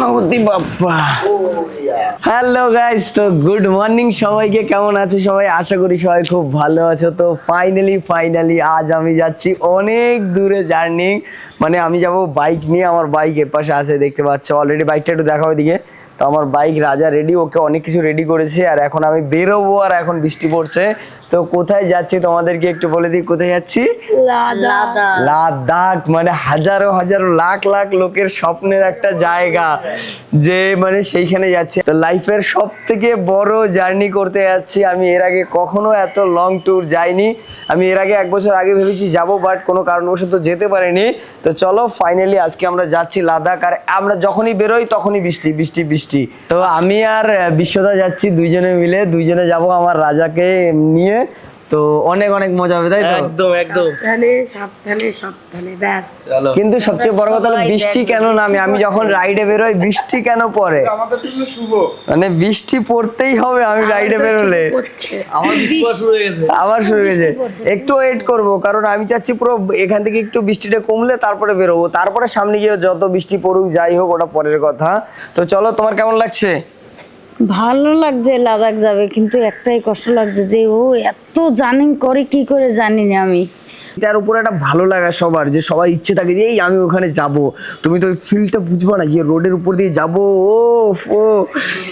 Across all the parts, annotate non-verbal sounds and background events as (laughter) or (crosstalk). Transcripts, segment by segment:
Bappa. Hello guys তো good morning সবাইকে, কেমন আছো সবাই? আশা করি সবাই খুব ভালো আছো। তো ফাইনালি ফাইনালি আজ আমি যাচ্ছি অনেক দূরে জার্নি। মানে আমি যাব বাইক নিয়ে, আমার বাইক এর পাশে আছে, দেখতে পাচ্ছ। অলরেডি বাইকটা একটু দেখাও দিকে তো আমার বাইক রাজা রেডি ওকে অনেক কিছু রেডি করেছে। আর এখন আমি বেরোবো, আর এখন বৃষ্টি পড়ছে। তো কোথায় যাচ্ছি তোমাদেরকে একটু বলে দিই কোথায় যাচ্ছি? লাদাখ। মানে হাজারো হাজারো লাখ লাখ লোকের স্বপ্নের একটা জায়গা যে মানে সেইখানে যাচ্ছে। তো লাইফের সব থেকে বড় জার্নি করতে যাচ্ছি আমি এর আগে কখনো এত লং ট্যুর যাইনি। আমি এর আগে এক বছর আগে ভেবেছি যাব বাট কোনো কারণবশত যেতে পারিনি। তো চলো ফাইনালি আজকে আমরা যাচ্ছি লাদাখ আর আমরা যখনই বেরোই তখনই বৃষ্টি বৃষ্টি বৃষ্টি। তো আমি আর বিশ্বদা যাচ্ছি দুইজনে মিলে। দুইজনে যাব আমার রাজাকে নিয়ে। তো অনেক অনেক মজা হবে তাই তো? একদম একদম। সাবধানে সাবধানে সাবধানে ব্যাস। চলো। কিন্তু সবচেয়ে বড় কথা হলো বৃষ্টি কেন নামে? আমি যখন রাইডে বেরোই বৃষ্টি কেন পড়ে? আমাদের জন্য শুভ। মানে বৃষ্টি পড়তেই হবে আমি রাইডে বেরোলে। আমার বৃষ্টি শুরু হয়ে গেছে। আবার শুরু হয়েছে একটু ওয়েট করব কারণ আমি চাচ্ছি পুরো এখান থেকে একটু বৃষ্টিটা কমলে তারপরে বেরোবো। তারপরে সামনে গিয়ে যত বৃষ্টি পড়ুক যাই হোক ওটা পরের কথা। তো চলো তোমার কেমন লাগছে? ভালো লাগছে লাদাখ যাবে কিন্তু একটাই কষ্ট লাগছে যে ও এত জার্নি করে কি করে জানি না আমি? তার উপরে একটা ভালো লাগা সবার যে সবাই ইচ্ছে থাকে যে এই আমি ওখানে যাব। তুমি তো ফিলটা বুঝব না যে রোডের উপর দিয়ে যাব ও ও।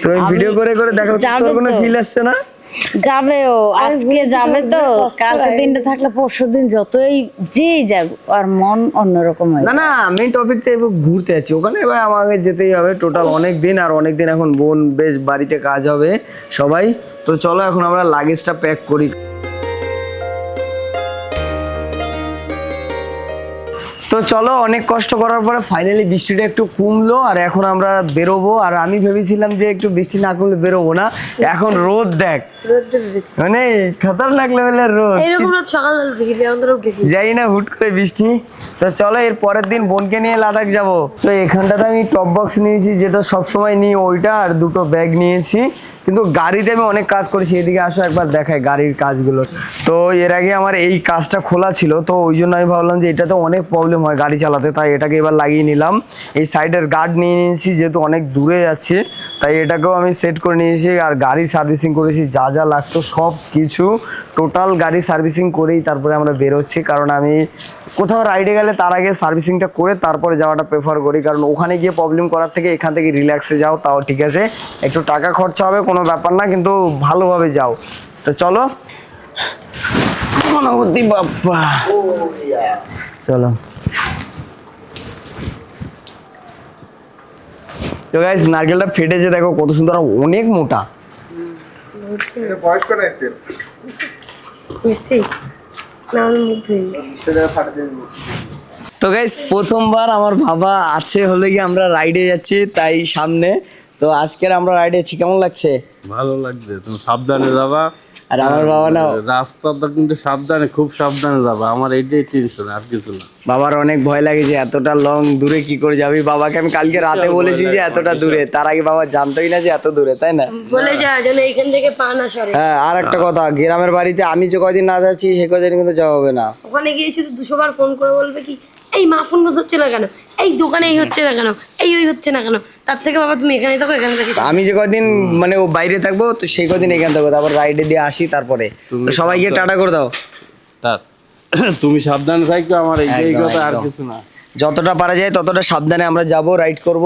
তুমি ভিডিও করে করে দেখো তোর কোনো। ফিল আসছে না? যাবে ও আজকে যাবে তো কালকে দিনটা থাকলে পরশু দিন যতই যেই যাবে আর মন অন্যরকম হয় না না মেন টপিকটা এবার ঘুরতে যাচ্ছি। ওখানে এবার আমাকে যেতেই হবে টোটাল অনেক দিন আর অনেক দিন এখন বোন বেশ বাড়িতে কাজ হবে সবাই। তো চলো এখন আমরা লাগেজটা প্যাক করি। তো চলো অনেক কষ্ট করার পরে ফাইনালি বৃষ্টিটা একটু কমলো আর এখন আমরা বেরোবো। আর আমি ভেবেছিলাম যে একটু বৃষ্টি না কমলে বেরোবো না। এখন রোদ দেখ। মানে খাতারনাক লেভেলের রোদ। এইরকম রোদ উঠেছি যাই না হুট করে বৃষ্টি। তো চলো এর পরের দিন বোনকে নিয়ে লাদাখ যাব। তো এখানটাতে আমি টপ বক্স নিয়েছি যেটা সবসময় নিই ওইটা আর দুটো ব্যাগ নিয়েছি। কিন্তু গাড়িতে আমি অনেক কাজ করেছি, এদিকে আসো একবার দেখাই গাড়ির কাজগুলো। তো এর আগে আমার এই কাজটা খোলা ছিল, তো ওই জন্য আমি ভাবলাম যে এটাতে অনেক প্রবলেম হয় গাড়ি চালাতে, তাই এটাকে এবার লাগিয়ে নিলাম। এই সাইডের গার্ড নিয়ে নিয়েছি, যেহেতু অনেক দূরে যাচ্ছে, তাই এটাকেও আমি সেট করে নিয়েছি, আর গাড়ি সার্ভিসিং করেছি, যা যা লাগতো সব কিছু টোটাল গাড়ি সার্ভিসিং করেই তারপরে আমরা বেরোচ্ছি। কারণ আমি কোথাও রাইডে গেলে তার আগে সার্ভিসিংটা করে তারপরে যাওয়াটা প্রেফার করি। কারণ ওখানে গিয়ে প্রবলেম করার থেকে এখান থেকে রিল্যাক্সে যাও, তাও ঠিক আছে। একটু টাকা খরচা হবে, কোনো ব্যাপার না, কিন্তু ভালোভাবে যাও। তো চলো। গণপতি বাপ্পা। চলো। তো গাইস নারকেলটা ফেটেছে, দেখো কত সুন্দর অনেক মোটা। এটা বয়স করে একদিন মিষ্টি না আমি মুখ ধুইনি সেটা তো গাইস প্রথমবার আমার বাবা আছে হলে গিয়ে আমরা রাইডে যাচ্ছি তাই সামনে। তো আজকের আমরা রাইডে যাচ্ছি কেমন লাগছে? ভালো লাগছে তুমি সাবধানে যাবা। আর আমার বাবা না রাস্তাটা কিন্তু সাবধানে খুব সাবধানে যাবা। আমার এইটাই টেনশন আর কিছু না। বাবার অনেক ভয় লাগে যে এতটা লং দূরে কি করে যাবি? বাবাকে আমি কালকে রাতে বলেছি যে এতটা দূরে। তার আগে বাবা জানতোই না যে এত দূরে তাই না? বলে যা যেন এইখান থেকে পা না সরে। হ্যাঁ আর একটা কথা গ্রামের বাড়িতে আমি যে কদিন না যাচ্ছি সে কদিন কিন্তু যাওয়া হবে না। ওখানে গিয়েছি তো দুশো বার ফোন করে বলবে কি এই মা ফোন হচ্ছে না কেন? এই দোকানে এই হচ্ছে না কেন? এই ওই হচ্ছে না কেন? তার থেকে বাবা তুমি এখানে থাকো এখানে থাকি আমি যে কদিন মানে ও বাইরে থাকব তো সেই কদিন এখানে থাকব। তারপর রাইডে দিয়ে আসি তারপরে। সবাইকে টাটা করে দাও। (coughs) তুমি সাবধানে থাকবে আমার এই কথা আর কিছু না। যতটা পারা যায় ততটা সাবধানে আমরা যাব রাইড করব।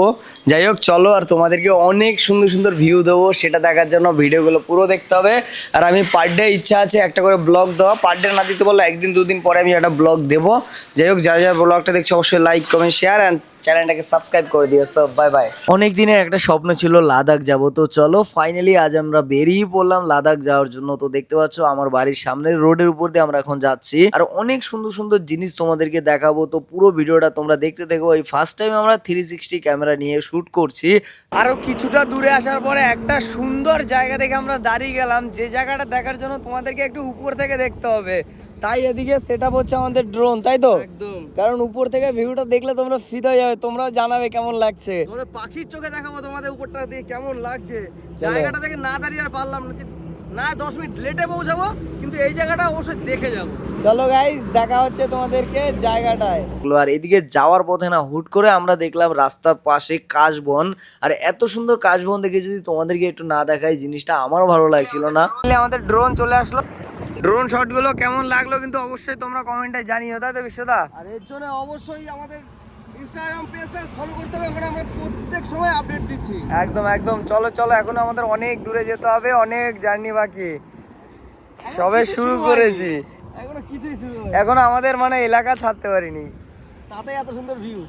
যাই হোক, চলো, আর তোমাদেরকে অনেক সুন্দর সুন্দর ভিউ দেবো, সেটা দেখার জন্য ভিডিওগুলো পুরো দেখতে হবে। আর আমি পার ডে ইচ্ছা আছে একটা করে ব্লগ দেওয়া পার ডে না দিতে বললে একদিন, দুদিন পরে আমি একটা ব্লগ দেবো। যাই হোক, যারা যারা ব্লগটা দেখছ, অবশ্যই লাইক কমেন্ট শেয়ার অ্যান্ড চ্যানেলটাকে সাবস্ক্রাইব করে দিও। সব বাই বাই অনেক দিনের একটা স্বপ্ন ছিল লাদাখ যাব। তো চলো ফাইনালি আজ আমরা বেরিয়ে পড়লাম লাদাখ যাওয়ার জন্য। তো দেখতে পাচ্ছ, আমার বাড়ির সামনের রোডের উপর দিয়ে আমরা এখন যাচ্ছি। আর অনেক সুন্দর সুন্দর জিনিস তোমাদেরকে দেখাবো। তো পুরো ভিডিওটা তোমরা দেখতে দেখো এই ফার্স্ট টাইম আমরা থ্রি সিক্সটি ক্যামেরা নিয়ে শুট করছি। আরও কিছুটা দূরে আসার পরে একটা সুন্দর জায়গা দেখে আমরা দাঁড়িয়ে গেলাম। যে জায়গাটা দেখার জন্য তোমাদেরকে একটু উপর থেকে দেখতে হবে। তাই এদিকে সেট আপ হচ্ছে আমাদের ড্রোন তাই তো? একদম। কারণ উপর থেকে ভিউটা দেখলে তোমরা ফিদ হয়ে যাবে তোমরাও জানাবে কেমন লাগছে। তোমাদের পাখির চোখে দেখাবো তোমাদের উপরটা দিয়ে কেমন লাগছে। জায়গাটা থেকে না দাঁড়িয়ে আর পারলাম না। না দশ মিনিট লেটে পৌঁছাবো। কিন্তু এই জায়গাটা অবশ্যই দেখে যাব। চলো গাইস দেখা হচ্ছে তোমাদেরকে জায়গাটায়। আর এদিকে যাওয়ার পথে না হুট করে আমরা দেখলাম রাস্তার পাশে কাশবন। আর এত সুন্দর কাশবন দেখে যদি তোমাদেরকে একটু না দেখাই জিনিসটা আমারও ভালো লাগছিল না। আমাদের ড্রোন চলে আসলো। ড্রোন শটগুলো কেমন লাগল কিন্তু অবশ্যই তোমরা কমেন্টে জানিও তাই তো বিশ্বদা? আর এর জন্য অবশ্যই আমাদের ইনস্টাগ্রাম পেজটা ফলো করতে হবে ওখানে আমরা প্রত্যেক সময় আপডেট দিচ্ছি। একদম একদম। চলো চলো এখন আমাদের অনেক দূরে যেতে হবে অনেক জার্নি বাকি। সবে শুরু করেছি। এখনও কিছুই শুরু এখন আমাদের মানে এলাকা ছাড়তে পারিনি। তাতে এত সুন্দর ভিউ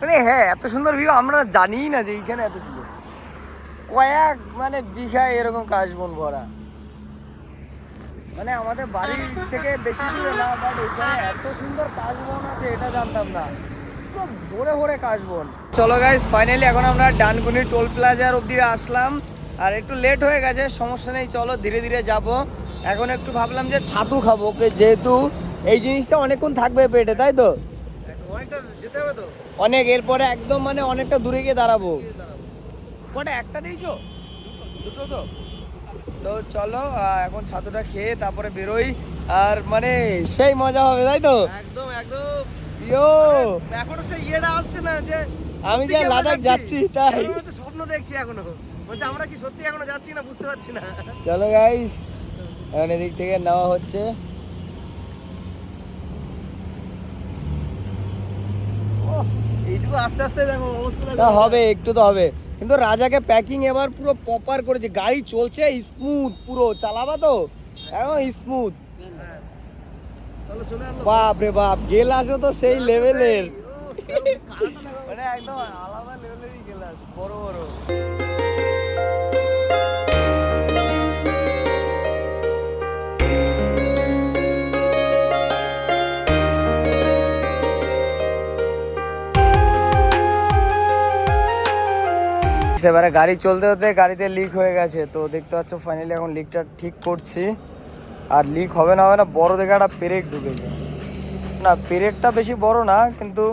মানে হ্যাঁ এত সুন্দর ভিউ আমরা জানিই না যে এইখানে এত সুন্দর। কয়েক মানে বিঘা এরকম কাশবন ভরা। মানে আমাদের বাড়ির থেকে বেশি দূরে না বাট এখানে এত সুন্দর কাশবন আছে এটা জানতাম না। ভরে ভরে কাশবন চলো গাইস ফাইনালি এখন আমরা ডানকুনি টোল প্লাজার অব্দি আসলাম। আর একটু লেট হয়ে গেছে সমস্যা নেই চলো ধীরে ধীরে যাব। এখন একটু ভাবলাম যে ছাতু খাব ওকে যেহেতু এই জিনিসটা অনেকক্ষণ থাকবে পেটে তাই তো? অনেকটা যেতে হবে তো? অনেক এরপরে একদম মানে অনেকটা দূরে গিয়ে দাঁড়াবো। কটা একটা দিয়েছ? দুটো তো? তো চলো এখন ছাতুটা খেয়ে তারপরে বেরোই। আর মানে সেই মজা হবে তাই তো? একদম একদম। ইয়ো! এখনও সেই ইয়েটা আসছে না যে আমি যে লাদাখ যাচ্ছি। তাই। স্বপ্ন দেখছি এখনও। বলছে আমরা কি সত্যি এখনও যাচ্ছি না বুঝতে পারছি না। চলো গাইস এখন এদিক থেকে নেওয়া হচ্ছে। আস্তে আস্তে দেখো অবস্থা হবে একটু তো হবে। কিন্তু রাজাকে প্যাকিং এবার পুরো প্রপার করেছে গাড়ি চলছে স্মুথ পুরো চালাবা তো? এখন স্মুথ বাপ রে বাপ গেলাসও তো সেই লেভেলের মানে একদম আলাদা লেভেলেরই গেলাস বড় বড়। এবারে গাড়ি চলতে হতে গাড়িতে লিক হয়ে গেছে। তো দেখতে পাচ্ছ ফাইনালি এখন লিকটা ঠিক করছি। আর লিক হবে না হবে না, বড় দেখে একটা পেরেক ঢুকেছে। না পেরেকটা বেশি বড় না, কিন্তু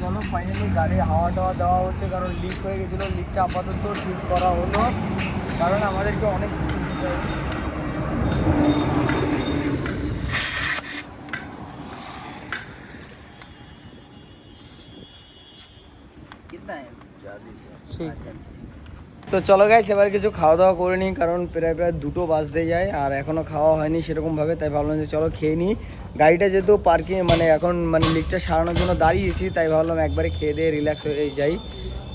চলো ফাইনালি গাড়ি হাওয়া টাওয়া দেওয়া হচ্ছে, কারণ লিক হয়ে গেছিল লিকটা আপাতত ঠিক করা হলো। কারণ আমাদেরকে অনেক তো চলো গাইস এবার কিছু খাওয়া দাওয়া করে নিই, কারণ প্রায় প্রায় দুটো বাজতে যায়, আর এখনও খাওয়া হয়নি সেরকমভাবে তাই ভাবলাম যে চলো খেয়ে নিই। গাড়িটা যেহেতু পার্কিং মানে এখন মানে লিকটা সারানোর জন্য দাঁড়িয়েছি, তাই ভাবলাম একবারে খেয়ে দিয়ে রিল্যাক্স হয়ে যাই।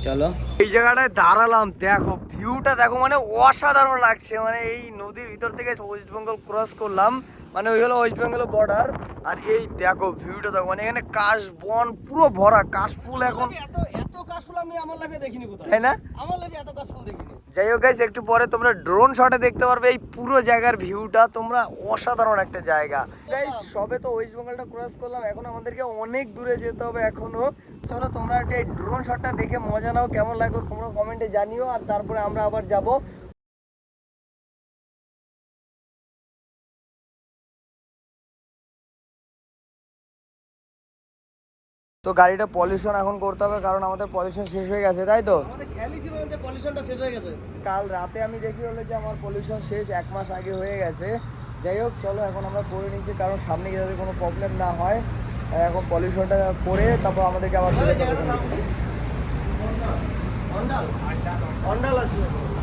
চলো। এই জায়গাটায় দাঁড়ালাম, দেখো ভিউটা দেখো মানে অসাধারণ লাগছে মানে এই নদীর ভিতর থেকে ওয়েস্ট বেঙ্গল ক্রস করলাম। মানে ওই হলো ওয়েস্ট বেঙ্গল বর্ডার আর এই দেখো ভিউটা দেখো মানে এখানে কাশ বন পুরো ভরা কাশ ফুল এখন। এত এত কাশফুল আমি আমার লাইফে দেখিনি কোথাও। তাই না? আমার লাইফে এত কাশফুল দেখিনি। যাই হোক গাইস একটু পরে তোমরা ড্রোন শটে দেখতে পারবে এই পুরো জায়গার ভিউটা তোমরা অসাধারণ একটা জায়গা। গাইস সবে তো ওয়েস্ট বেঙ্গলটা ক্রস করলাম এখন আমাদেরকে অনেক দূরে যেতে হবে এখনও। চলো তোমরা একটা এই ড্রোন শটটা দেখে মজা নাও কেমন লাগল তোমরা কমেন্টে জানিও আর তারপরে আমরা আবার যাব তো গাড়িটা পলিউশন এখন করতে হবে কারণ আমাদের পলিউশন শেষ হয়ে গেছে তাই তো? পলিউশনটা শেষ হয়ে গেছে। কাল রাতে আমি দেখি হলো যে আমার পলিউশন শেষ এক মাস আগে হয়ে গেছে। যাই হোক চলো এখন আমরা করে নিচ্ছি কারণ সামনে গিয়ে যাতে কোনো প্রবলেম না হয়। এখন পলিউশনটা করে তারপর আমাদেরকে আবার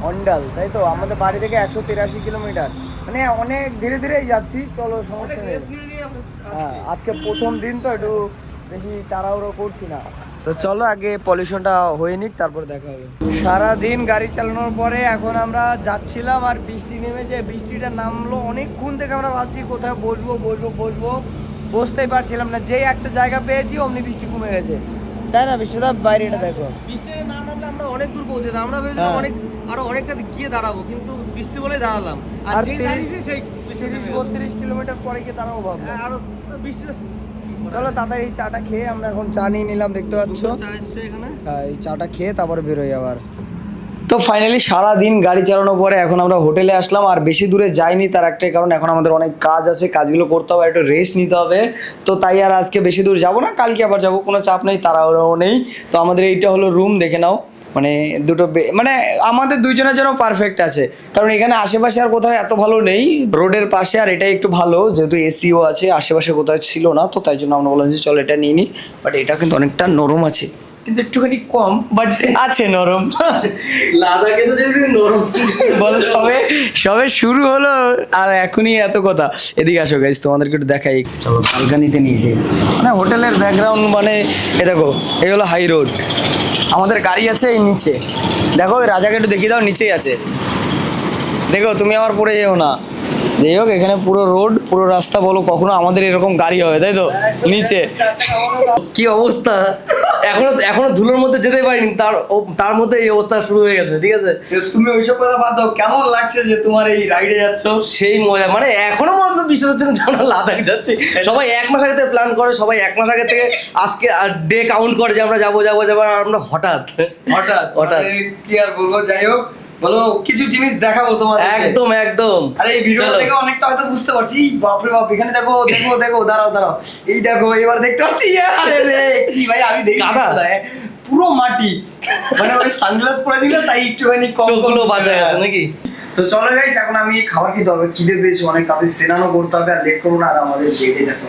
অন্ডাল। তাই তো? আমাদের বাড়ি থেকে একশো তিরাশি কিলোমিটার। মানে অনেক ধীরে ধীরেই যাচ্ছি চলো সমস্যা নেই। হ্যাঁ আজকে প্রথম দিন তো একটু বেশি তাড়াহুড়ো করছি না। তো চলো আগে পলিউশনটা হয়ে নিক তারপর দেখা হবে। সারা দিন গাড়ি চালানোর পরে এখন আমরা যাচ্ছিলাম আর বৃষ্টি নেমেছে বৃষ্টিটা নামলো অনেকক্ষণ থেকে আমরা ভাবছি কোথায় বসবো বসবো বসবো। বসতেই পারছিলাম না যেই একটা জায়গা পেয়েছি অমনি বৃষ্টি কমে গেছে। তাই না বিশ্বদা বাইরেটা দেখো। বৃষ্টি না নামলে আমরা অনেক দূর পৌঁছেতাম আমরা ভেবেছিলাম হ্যাঁ। অনেক আরও অনেকটা গিয়ে দাঁড়াবো কিন্তু বৃষ্টি বলে দাঁড়ালাম। আর তিরিশ- দাঁড়িয়েছি সেই বৃষ্টি তিরিশ বত্রিশ কিলোমিটার পরে গিয়ে ভাববো হ্যাঁ, আরও বৃষ্টি চলো তাড়াতাড়ি চাটা খেয়ে আমরা এখন চা নিয়ে নিলাম দেখতে পাচ্ছ। চা এসছে এখানে? হ্যাঁ এই চাটা খেয়ে তারপরে বেরোই আবার। তো ফাইনালি সারা দিন গাড়ি চালানোর পরে এখন আমরা হোটেলে আসলাম আর বেশি দূরে যাইনি তার একটাই কারণ এখন আমাদের অনেক কাজ আছে কাজগুলো করতে হবে একটু রেস্ট নিতে হবে। তো তাই আর আজকে বেশি দূর যাব না কালকে আবার যাব কোনো চাপ নেই তারাও নেই। তো আমাদের এইটা হলো রুম দেখে নাও। মানে দুটো মানে আমাদের দুইজনের জন্য পারফেক্ট আছে। কারণ এখানে আশেপাশে আর কোথাও এত ভালো নেই। রোডের পাশে আর এটাই একটু ভালো, যেহেতু এসিও আছে, আশেপাশে কোথাও ছিল না, তো তাই জন্য আমরা বললাম যে চল এটা নিয়ে নিই বাট এটা কিন্তু অনেকটা নরম আছে। কিন্তু একটুখানি কম বাট আছে নরম। লাদাখে যদি নরম। বলো সবে সবে শুরু হলো আর এখনই এত কথা। এদিকে আসো গাইজ তোমাদেরকে একটু দেখাই। চলো বালকানিতে নিয়ে যাই। মানে হোটেলের ব্যাকগ্রাউন্ড মানে এ দেখো এই হলো হাই রোড আমাদের গাড়ি আছে এই নিচে। দেখো রাজাকে একটু দেখিয়ে দাও নিচেই আছে। দেখো তুমি আমার পড়ে যেও না। যাই হোক এখানে পুরো রোড পুরো রাস্তা বলো কখনো আমাদের এরকম গাড়ি হবে তাই তো? নিচে। কি অবস্থা? এখনও এখনও ধুলোর মধ্যে যেতে পারিনি তার তার মধ্যে এই অবস্থা শুরু হয়ে গেছে ঠিক আছে? তুমি ওইসব কথা বাদ দাও কেমন লাগছে যে তোমার এই রাইডে যাচ্ছ? সেই মজা মানে এখনও মনে হচ্ছে বিশ্বাস হচ্ছে না যে আমরা লাদাখ যাচ্ছি। সবাই এক মাস আগে থেকে প্ল্যান করে সবাই এক মাস আগে থেকে আজকে ডে কাউন্ট করে যে আমরা যাব যাব যাব আর আমরা হঠাৎ হঠাৎ? হঠাৎ। মানে কি আর বলব? যাই হোক বলো কিছু জিনিস দেখাবো তোমার একদম একদম। আরে এই ভিডিও চলো। থেকে অনেকটা হয়তো বুঝতে পারছি। বাপরে বাপ এখানে দেখো দেখো দেখো দাঁড়াও দাঁড়াও। এই দেখো এবার দেখতে পাচ্ছি আরে রে কি ভাই আমি দেখি কাদা? পুরো মাটি। মানে ওই সানগ্লাস পরেছিল তাই একটুখানি কম আছে নাকি? তো চলো গাইস এখন আমি খাবার খেতে হবে খিদে পেয়েছি অনেক তাদের স্নানও করতে হবে আর লেট করব না আর আমাদের বেডে দেখো